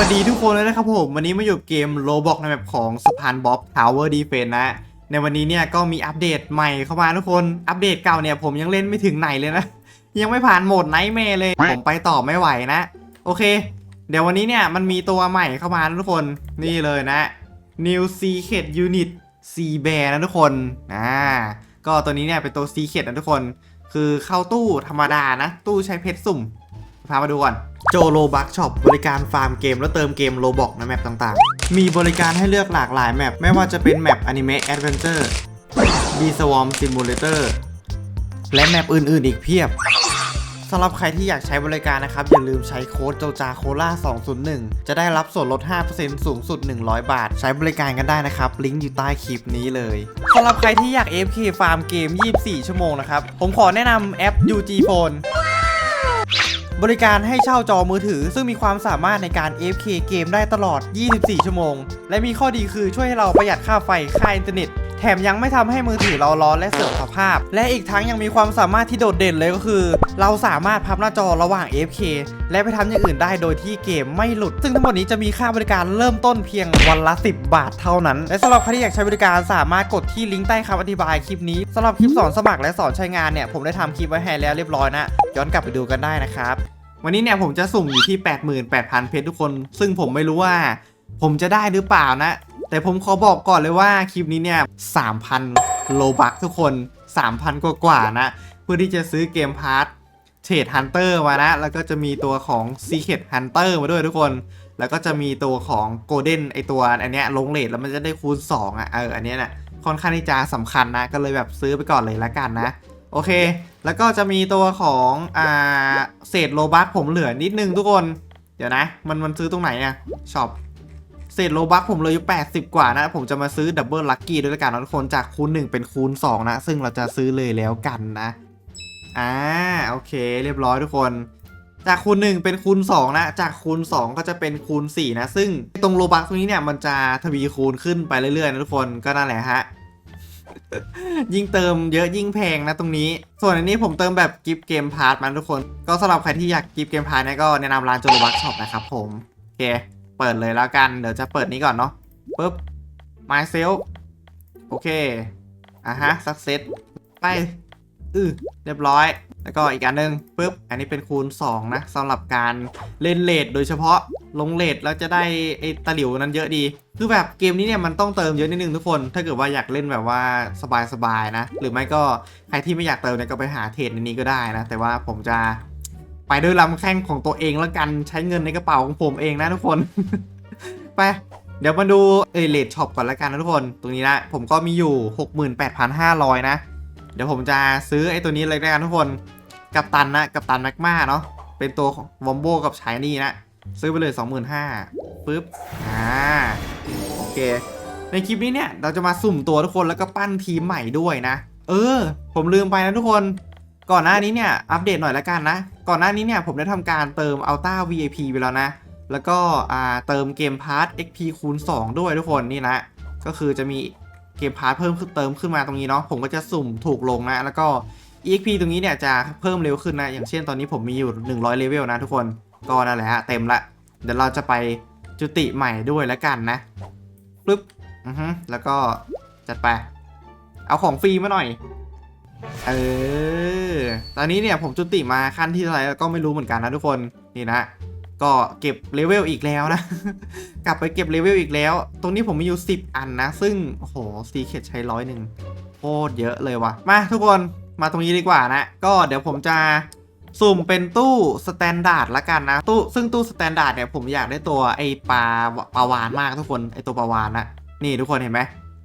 วัสดีทุกคนเลยนะครับผม วันนี้มาอยู่เกมโลบอกในแบบของสะพานบ๊อบทาวเวอร์ดีเฟนนะ ในวันนี้เนี่ยก็มีอัปเดตใหม่เข้ามาทุกคนอัปเดตเก่าเนี่ยผมยังเล่นไม่ถึงไหนเลยนะ ยังไม่ผ่านโหมดไนท์แมร์เลย ผมไปต่อไม่ไหวนะ โอเค เดี๋ยววันนี้เนี่ยมันมีตัวใหม่เข้ามาทุกคนนี่เลยนะ New Secret Unit C Bear นะทุกคนอ่าก็ตัวนี้เนี่ยเป็นตัว Secret นะทุกคน คือเข้าตู้ธรรมดานะ ตู้ใช้เพชรสุ่มพามาดูก่อน โจโลบักช็อปบริการฟาร์มเกมและเติมเกมโลบอกในแมปต่างๆ มีบริการให้เลือกหลากหลายแมปไม่ว่าจะเป็นแมปอนิเมะแอดเวนเจอร์บีสวอมซิมูเลเตอร์และแมปอื่นๆอีกเพียบสำหรับใครที่อยากใช้บริการนะครับ อย่าลืมใช้โค้ดโจจาโคล่า201 จะได้รับส่วนลด 5%สูงสุด 100 บาท ใช้บริการกันได้นะครับ ลิงก์อยู่ใต้คลิปนี้เลยสำหรับใครที่อยาก FK ฟาร์มเกม 24 ชั่วโมงนะครับ ผมขอแนะนำแอป UG Phone บริการให้เช่าจอมือถือ ซึ่งมีความสามารถในการ AFK เกมได้ตลอด 24 ชั่วโมง และมีข้อดีคือช่วยให้เราประหยัดค่าไฟ ค่าอินเทอร์เน็ต แถมยังไม่ทำให้มือถือเราร้อนและเสื่อมสภาพ และอีกทั้งยังมีความสามารถที่โดดเด่นเลยก็คือ เราสามารถพับหน้าจอระหว่าง AFK และไปทำอย่างอื่นได้โดยที่เกมไม่หลุด ซึ่งทั้งหมดนี้จะมีค่าบริการเริ่มต้นเพียงวันละ 10 บาทเท่านั้น และสำหรับใครที่อยากใช้บริการสามารถกดที่ลิงก์ใต้คำอธิบายคลิปนี้สำหรับคลิปสอนสมัครและสอนใช้งานเนี่ยผมได้ทำคลิปไว้ให้แล้วเรียบร้อยนะ ย้อนกลับไปดูกันได้นะครับวันนี้เนี่ยผมจะสุ่มอยู่ที่ 88,000เพชรทุกคน ซึ่งผมไม่รู้ว่า ผมจะได้หรือเปล่านะ แต่ผมขอบอกก่อนเลยว่าคลิปนี้เนี่ย3,000 โลบักทุกคน 3,000 กว่ากว่าๆนะ เพื่อที่จะซื้อเกมพาร์ทเทรดฮันเตอร์มานะ แล้วก็จะมีตัวของ Secret Hunter มาด้วยทุกคน แล้วก็จะมีตัวของ Golden ไอตัวอันเนี้ยลงเลทแล้วมันจะได้คูณ 2อะเอออันเนี้ยนะค่อนข้างที่จะสำคัญนะ ก็เลยแบบซื้อไปก่อนเลยละกันนะ โอเค แล้วก็จะมีตัวของอ่าเศษโลบัคผมเหลือนิดนึงทุกคน เดี๋ยวนะ มันมันซื้อตรงไหนอะช็อป เศษโลบัคผมเลือยู่80 กว่านะ ผมจะมาซื้อดับเบิลลัคกี้ด้วยกันนะทุกคนจากคูณ 1 เป็นคูณ 2 นะ ซึ่งเราจะซื้อเลยแล้วกันนะ อ่า โอเค เรียบร้อยทุกคน จากคูณ 1 เป็นคูณ 2 นะ จากคูณ 2 ก็จะเป็นคูณ 4 นะ ซึ่งตรงโลบัคตรงนี้เนี่ยมันจะทวีคูณขึ้นไปเรื่อยๆนะทุกคนก็นั่นแหละฮะยิ่งเติมเยอะยิ่งแพงนะตรงนี้ ส่วนอันนี้ผมเติมแบบกิฟต์เกมพาร์ทมันทุกคน ก็สำหรับใครที่อยากกิฟต์เกมพาร์ทเนี่ยก็แนะนำร้านโจโลบักช็อปนะครับผม โอเค เปิดเลยแล้วกัน เดี๋ยวจะเปิดนี้ก่อนเนาะปุ๊บ myself โอเค อะฮะ success ไปอือเรียบร้อย แล้วก็อีกอันหนึงปุ๊บ อันนี้เป็นคูณ 2 นะสำหรับการเล่นเลทโดยเฉพาะลงเลทแล้วจะได้ไอ้ตะหลิวนั้นเยอะดี คือแบบเกมนี้เนี่ยมันต้องเติมเยอะนิดนึงทุกคน ถ้าเกิดว่าอยากเล่นแบบว่าสบายๆนะ หรือไม่ก็ใครที่ไม่อยากเติมเนี่ยก็ไปหาเทรดในนี้ก็ได้นะ แต่ว่าผมจะ ไปด้วยลำแข้งของตัวเองแล้วกันใช้เงินในกระเป๋าของผมเองนะทุกคน ไป เดี๋ยวมาดูเอเลดช็อปก่อนละกันนะทุกคน ตรงนี้นะผมก็มีอยู่ 68,500 นะ เดี๋ยวผมจะซื้อไอ้ตัวนี้เลยละกันทุกคนกับตันนะกับตันแมกมาเนาะเป็นตัววอมโบกับชายนี่นะ ซื้อไปเลย 25,000ปึ๊บอ่าโอเค ในคลิปนี้เนี่ยเราจะมาสุ่มตัวทุกคนแล้วก็ปั้นทีมใหม่ด้วยนะ เออ ผมลืมไปนะทุกคน ก่อนหน้านี้เนี่ยอัปเดตหน่อยละกันนะ ก่อนหน้านี้เนี่ยผมได้ทำการเติม Ultra VIP ไปแล้วนะ แล้วก็เติมเกมพาร์ท XP คูณ 2 ด้วยทุกคนนี่นะ ก็คือจะมีเกมพาร์ทเพิ่มขึ้นเติมขึ้นมาตรงนี้เนาะ ผมก็จะสุ่มถูกลงนะ แล้วก็ EXP ตรงนี้เนี่ยจะเพิ่มเร็วขึ้นนะ อย่างเช่นตอนนี้ผมมีอยู่ 100 เลเวลนะทุกคน ก็นั่นแหละฮะเต็มละ เดี๋ยวเราจะไปจุติใหม่ด้วยแล้วกันนะปึ๊บ อือฮึแล้วก็จัดไป เอาของฟรีมาหน่อย เออ ตอนนี้เนี่ยผมจุติมาขั้นที่เท่าไหร่แล้วก็ไม่รู้เหมือนกันนะทุกคน นี่นะ ก็เก็บเลเวลอีกแล้วนะ กลับไปเก็บเลเวลอีกแล้ว ตรงนี้ผมมีอยู่ 10 อันนะ ซึ่ง โอ้โหซีเคทใช้ร้อยหนึ่งโคตรเยอะเลยวะมาทุกคน มาตรงนี้ดีกว่านะ ก็เดี๋ยวผมจะสุ่มเป็นตู้สแตนดาร์ดละกันนะ ตู้ซึ่งตู้สแตนดาร์ดเนี่ยผมอยากได้ตัวไอปลาปลาวานมากทุกคน ไอตัวปลาวานนะนี่ทุกคนเห็นไหม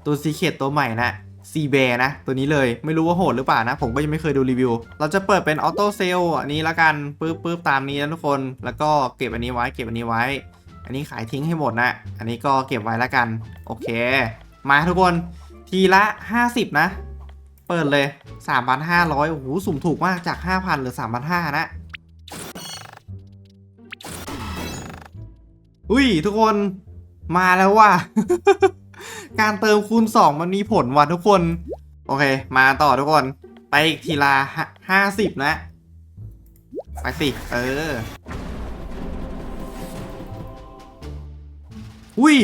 ตัวซีเคทตัวใหม่นะ ซีแบนะ ตัวนี้เลยไม่รู้ว่าโหดหรือเปล่านะ ผมก็ยังไม่เคยดูรีวิว เราจะเปิดเป็นออโต้เซลอันนี้ละกันปึ๊บปึ๊บตามนี้นะทุกคนแล้วก็เก็บอันนี้ไว้เก็บอันนี้ไว้ อันนี้ขายทิ้งให้หมดนะ อันนี้ก็เก็บไว้ละกัน โอเค มาทุกคนทีละ 50 นะ เปิดเลย 3,500โอ้โหสุ่มถูกมากจาก 5,000เหรือ3,500นะอุ้ยทุกคนมาแล้วว่ะ การเติมคูณ 2 มันมีผลว่ะทุกคน โอเค มาต่อทุกคน ไปอีกทีละห้าสิบนะ ไปสิ เออ อุ้ย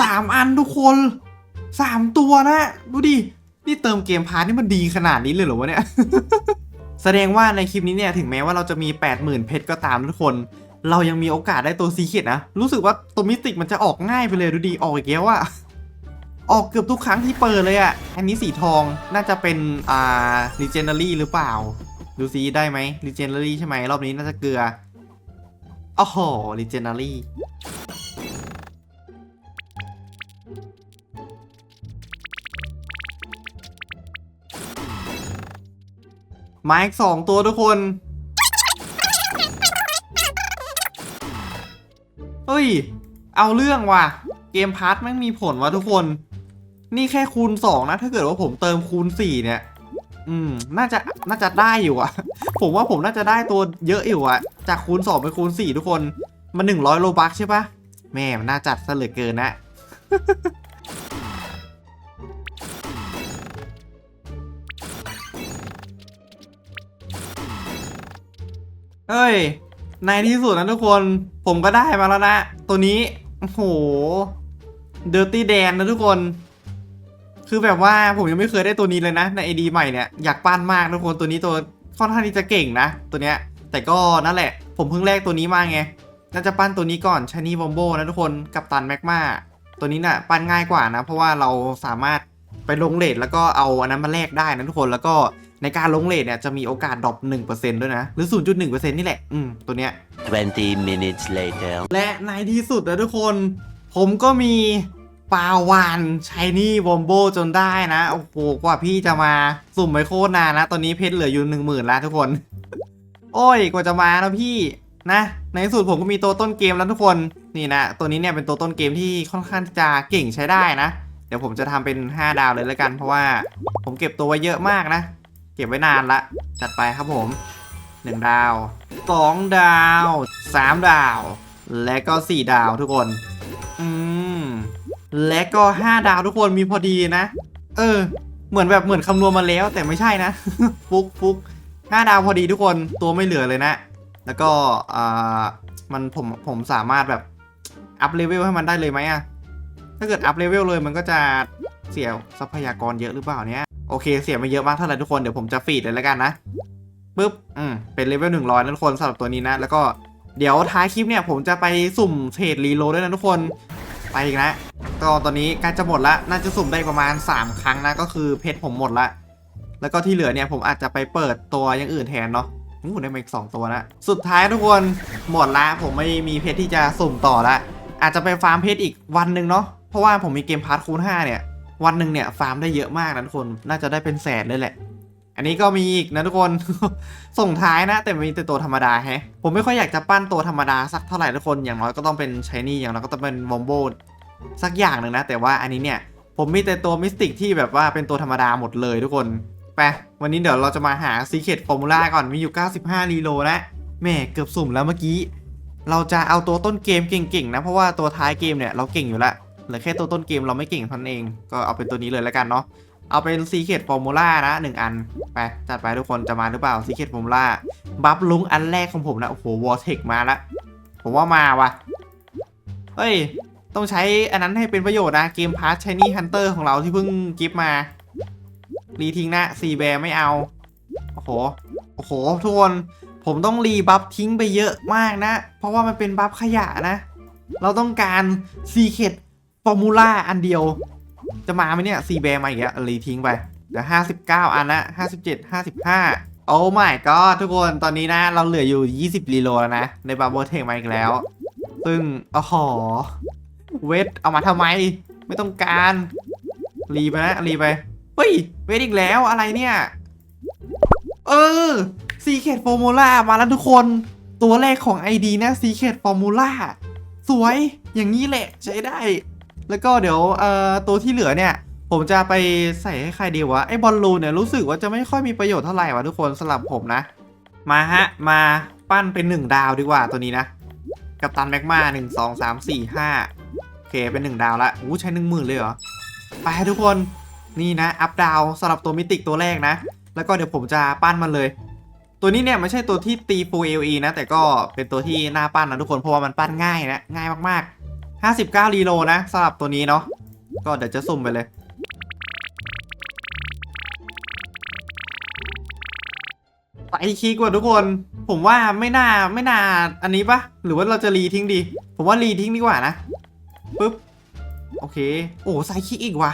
สามอันทุกคนสามตัวนะ ดูดิ นี่เติมเกมพาร์ทนี่มันดีขนาดนี้เลยเหรอวะเนี่ย แสดงว่าในคลิปนี้เนี่ย ถึงแม้ว่าเราจะมี 80,000 เพชรก็ตามทุกคน เรายังมีโอกาสได้ตัวซีเ e ตนะ รู้สึกว่าตัวมิสติกมันจะออกง่ายไปเลยดูดีออกอีกแล้วอะออกเกือบทุกครั้งที่เปิดเลยอะอันนี้สีทองน่าจะเป็นอ่า legendary หรือเปล่า ดูซิได้ไหม legendary ใช่ไหมรอบนี้น่าจะเกลืออ๋อโห legendary มาอีกสองตัวทุกคน ฮ้ย เอาเรื่องว่ะ เกมพาร์ทแม่งมีผลว่ะทุกคน นี่แค่คูณ 2 นะ ถ้าเกิดว่าผมเติมคูณ 4 เนี่ย อืม น่าจะ น่าจะได้อยู่อะผมว่าผมน่าจะได้ตัวเยอะอยู่อะจากคูณ 2 ไปคูณ 4 ทุกคน มัน 100 โลบักใช่ปะแม่มันน่าจัดซะเหลือเกินนะเฮ้ย ในที่สุดนะทุกคนผมก็ได้มาแล้วนะ ตัวนี้โอ้โหเดอร์ตี้แดนนะทุกคน คือแบบว่าผมยังไม่เคยได้ตัวนี้เลยนะ ในไอดีใหม่เนี่ยอยากปั้นมากทุกคนตัวนี้ตัวค่อนข้างที่จะเก่งนะ ตัวเนี้ย แต่ก็นั่นแหละ ผมเพิ่งแลกตัวนี้มาไงน่าจะปั้นตัวนี้ก่อนชานี่บอมโบนะทุกคนกับตันแมกมาตัวนี้น่ะปั้นง่ายกว่านะ เพราะว่าเราสามารถไปลงเลทแล้วก็เอาอันนั้นมาแลกได้นะทุกคนแล้วก็ ในการลงเลทเนี่ยจะมีโอกาสดรอป1%ด้วยนะ หรือ 0.1%นี่แหละ อืม ตัวเนี้ย20 minutes later. และในที่สุดนะทุกคน ผมก็มีปลาวานชายนี่บอมโบจนได้นะ โอ้โห กว่าพี่จะมาสุ่มไปโคตรนานนะ ตอนนี้เพชรเหลืออยู่หนึ่งหมื่นแล้วทุกคน โอ้ย กว่าจะมานะพี่นะ ในที่สุดผมก็มีตัวต้นเกมแล้วทุกคน นี่นะ ตัวนี้เนี่ยเป็นตัวต้นเกมที่ค่อนข้างจะเก่งใช้ได้นะ เดี๋ยวผมจะทำเป็น 5 ดาวเลยแล้วกัน เพราะว่าผมเก็บตัวไว้เยอะมากนะเก็บไว้นานละ จัดไปครับผม 1 ดาว 2 ดาว 3 ดาว และก็ 4 ดาวทุกคน อืม และก็ 5 ดาวทุกคนมีพอดีนะ เออ เหมือนแบบเหมือนคำนวณมาแล้วแต่ไม่ใช่นะ ฟุกฟุกห้าดาวพอดีทุกคนตัวไม่เหลือเลยนะ แล้วก็อ่ามันผมผมสามารถแบบอัพเลเวลให้มันได้เลยไหมอะถ้าเกิดอัพเลเวลเลยมันก็จะเสียทรัพยากรเยอะหรือเปล่าเนี่ย โอเคเสียไม่เยอะมากเท่าไหร่ทุกคนเดี๋ยวผมจะฟีดเลยแล้วกันนะปุ๊บอืมเป็นเลเวลหนึ่งร้อยนะทุกคนสำหรับตัวนี้นะ แล้วก็เดี๋ยวท้ายคลิปเนี่ยผมจะไปสุ่มเทรดรีโลด้วยนะทุกคนไปอีกนะก็ตอนนี้กล้จะหมดละน่าจะสุ่มได้ประมาณ 3 ครั้งนะก็คือเพชรผมหมดละแล้วก็ที่เหลือเนี่ยผมอาจจะไปเปิดตัวอย่างอื่นแทนเนาะอู้ได้มาอีกสองตัวนะสุดท้ายทุกคนหมดละผมไม่มีเพชรที่จะสุ่มต่อละอาจจะไปฟาร์มเพชรอีกวันหนึ่งเนาะเพราะว่าผมมีเกมพาร์ทคูณ5เนี่ย วันหนึ่งเนี่ยฟาร์มได้เยอะมากนะทุกคนน่าจะได้เป็นแสนเลยแหละ อันนี้ก็มีอีกนะทุกคน ส่งท้ายนะ แต่มีแต่ตัวธรรมดาแฮะผมไม่ค่อยอยากจะปั้นตัวธรรมดาสักเท่าไหร่ทุกคนอย่างน้อยก็ต้องเป็นชายนี่อย่างน้อยก็ต้องเป็นวอมโบสักอย่างหนึ่งนะ แต่ว่าอันนี้เนี่ย ผมมีแต่ตัวมิสติกที่แบบว่าเป็นตัวธรรมดาหมดเลยทุกคนไปวันนี้เดี๋ยวเราจะมาหาซีเค t ฟอร์มูล่าก่อนมีอยู่ 95รีโลนะแม่เกือบสุ่มแล้วเมื่อกี้ เราจะเอาตัวต้นเกมเก่งๆนะเพราะว่าตัวท้ายเกมเนี่ยเราเก่งอยู่แล้ว เหลือแค่ตัวต้นเกมเราไม่เก่งท่านเอง ก็เอาเป็นตัวนี้เลยแล้วกันเนาะ เอาเป็นซีเค t ฟอร์มูล่านะหนึ่งอัน ไป จัดไปทุกคนจะมาหรือเปล่าซีเค t ฟอร์มูล่าบัฟลุงอันแรกของผมนะ โอ้โหวอเทคมาละ ผมว่ามาว่ะ เฮ้ย ต้องใช้อันนั้นให้เป็นประโยชน์นะ เกมพาร์ทชนี่ฮันเตอร์ของเราที่เพิ่งกิฟมารีทิ้งนะซีแบร์ไม่เอา โอ้โห โอ้โห ทุกคน ผมต้องรีบัฟทิ้งไปเยอะมากนะ เพราะว่ามันเป็นบัฟขยะนะ เราต้องการซีเคด ฟอร์มูล่าอันเดียว จะมาไหมเนี่ยซีแบร์มาอีกแล้วรีทิ้งไปเดี๋ยวห้าสิบเก้าอันละห้าสิบเจ็ดห้าสิบห้าโอ้ my god ทุกคนตอนนี้นะ เราเหลืออยู่ 20รีโลแล้วนะ ในบับเบิลเทคมาอีกแล้ว ซึ่งอ๋อเวทเอามาทำไม ไม่ต้องการ รีไปนะรีไป เฮ้ย เวทอีกแล้วอะไรเนี่ย เออซีเค t ฟอร์มูล่ามาแล้วทุกคน ตัวแรกของ ID นะซีเค t ฟอร์มูล่าสวยอย่างนี้แหละใช้ได้ แล้วก็เดี๋ยวเอ่อตัวที่เหลือเนี่ย ผมจะไปใส่ให้ใครดีวะไอ้บอลลูนเนี่ยรู้สึกว่าจะไม่ค่อยมีประโยชน์เท่าไหร่วะทุกคนสำหรับผมนะ มาฮะมาปั้นเป็นหนึ่งดาวดีกว่าตัวนี้นะกับตันแมกมาหนึ่งสองสามสี่ห้าโอเคเป็นหนึ่งดาวละอู้ใช้หนึ่งหมื่นเลยเหรอไปทุกคนนี่นะอัพดาวสำหรับตัวมิติกตัวแรกนะ แล้วก็เดี๋ยวผมจะปั้นมันเลย ตัวนี้เนี่ยไม่ใช่ตัวที่ตีฟูเอลีนะ แต่ก็เป็นตัวที่น่าปั้นนะทุกคนเพราะว่ามันปั้นง่ายนะง่ายมากๆ 59รีโลนะสำหรับตัวนี้เนาะก็เดี๋ยวจะสุ่มไปเลยไปคีกว่าทุกคน ผมว่าไม่น่าไม่น่าอันนี้ปะหรือว่าเราจะรีทิ้งดี ผมว่ารีทิ้งดีกว่านะปึ๊บโอเค โอ้ไซคิกอีกว่ะ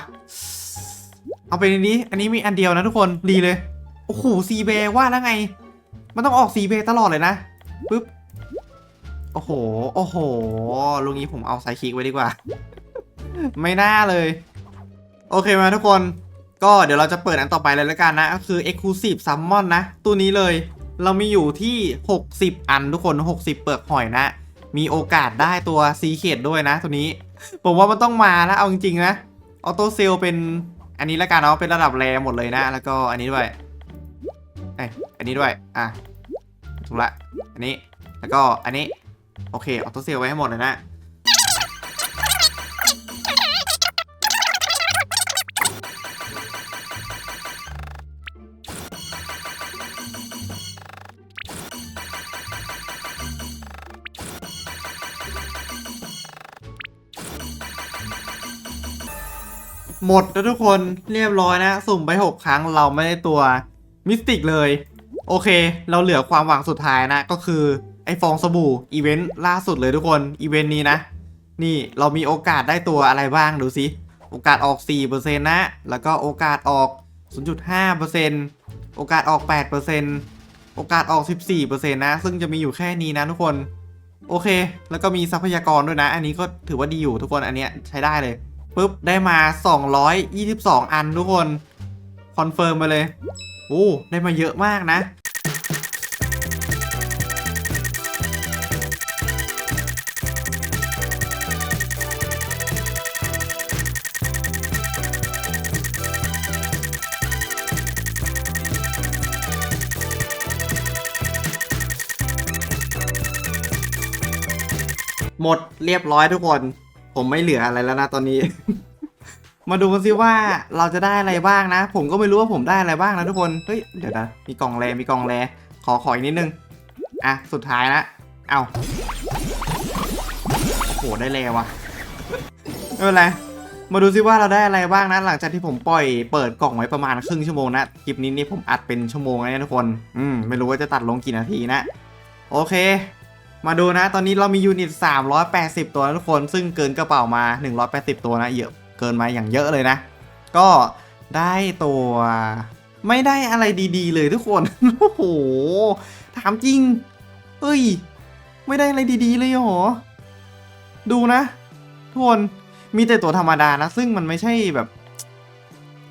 เอาไปในนี้ อันนี้มีอันเดียวนะทุกคนรีเลย โอ้โหซีเบว่าแล้วไง มันต้องออกซีเบตลอดเลยนะปึ๊บ โอ้โห โอ้โหลุงนี้ผมเอาไซคิกไว้ดีกว่า ไม่น่าเลย โอเคมาทุกคน ก็เดี๋ยวเราจะเปิดอันต่อไปเลยแล้วกันนะ ก็คือ Exclusive Summon นะ ตัวนี้เลย เรามีอยู่ที่ 60 อันทุกคน 60 เปลือกหอยนะ มีโอกาสได้ตัวซีเคดด้วยนะ ตัวนี้ ผมว่ามันต้องมาแล้วเอาจริงๆนะ ออโต้เซลเป็นอันนี้แล้วกันเนาะ เป็นระดับแรหมดเลยนะ แล้วก็อันนี้ด้วยเอ้ยอันนี้ด้วย อะถูกละ อันนี้ แล้วก็อันนี้ โอเคออโต้เซลไว้ให้หมดเลยนะ หมดแล้วทุกคนเรียบร้อยนะ สุ่มไป 6 ครั้งเราไม่ได้ตัวมิสติกเลย โอเค เราเหลือความหวังสุดท้ายนะก็คือ ไอฟองสบู่อีเวนต์ล่าสุดเลยทุกคนอีเวนต์นี้นะ นี่เรามีโอกาสได้ตัวอะไรบ้างดูสิโอกาสออก 4%นะ แล้วก็โอกาสออก 0.5%โอกาสออก 8%โอกาสออก 14%นะ ซึ่งจะมีอยู่แค่นี้นะทุกคน โอเค แล้วก็มีทรัพยากรด้วยนะ อันนี้ก็ถือว่าดีอยู่ทุกคนอันเนี้ยใช้ได้เลยปุ๊บ ได้มา 222 อันทุกคน คอนเฟิร์มมาเลยโอ้ได้มาเยอะมากนะ หมดเรียบร้อยทุกคน ผมไม่เหลืออะไรแล้วนะตอนนี้ มาดูกันซิว่าเราจะได้อะไรบ้างนะ ผมก็ไม่รู้ว่าผมได้อะไรบ้างนะทุกคนเฮ้ยเดี๋ยวนะมีกล่องแรมีกล่องแรขอขออีกนิดนึงอะสุดท้ายนะเอาโอ้โหได้แรว่ะไม่เป็นไรมาดูซิว่าเราได้อะไรบ้างนะหลังจากที่ผมปล่อยเปิดกล่องไว้ประมาณครึ่งชั่วโมงนะคลิปนี้นี่ผมอัดเป็นชั่วโมงแล้วนะทุกคน อืมไม่รู้ว่าจะตัดลงกี่นาทีนะ โอเค มาดูนะ ตอนนี้เรามียูนิต 380 ตัวนะทุกคน ซึ่งเกินกระเป๋ามา 180 ตัวนะเยอะเกินมาอย่างเยอะเลยนะ ก็ได้ตัว ไม่ได้อะไรดีๆ เลยทุกคน โอ้โห ถามจริง เอ้ย ไม่ได้อะไรดีๆ เลยเหรอ ดูนะ ทุกคน มีแต่ตัวธรรมดานะ ซึ่งมันไม่ใช่แบบ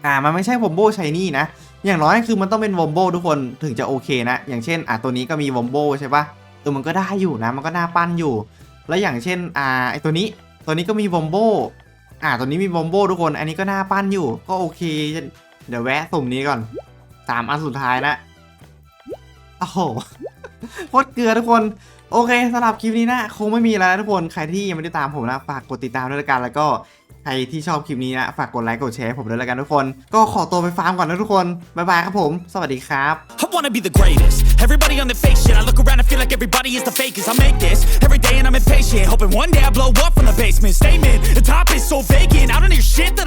อ่า มันไม่ใช่วอมโบชายนี่นะ อย่างน้อยคือมันต้องเป็นวอมโบทุกคน ถึงจะโอเคนะ อย่างเช่น อะตัวนี้ก็มีวอมโบใช่ปะ ออมันก็ได้อยู่นะ มันก็น่าปั้นอยู่ แล้วอย่างเช่นอ่าไอตัวนี้ตัวนี้ก็มีวอมโบอ่าตัวนี้มีวอมโบทุกคน อันนี้ก็น่าปั้นอยู่ ก็โอเค เดี๋ยวแวะสุ่มนี้ก่อนสามอันสุดท้ายนะโอ้โหโคตรเกลือทุกคนโอเคสำหรับคลิปนี้นะ คงไม่มีแล้วนะทุกคน ใครที่ยังไม่ได้ตามผมนะ ฝากกดติดตามด้วยละกัน แล้วก็ใครที่ชอบคลิปนี้นะ ฝากกดไลค์ กดแชร์ผมด้วยละกันทุกคน ก็ขอตัวไปฟาร์มก่อนนะทุกคน บ๊ายบายครับผม สวัสดีครับ Everybody on the fake shit. I look around and feel like everybody is the fakest. I make this every day and I'm impatient. Hoping one day I blow up from the basement. Statement, the top is so vacant. I don't hear shit that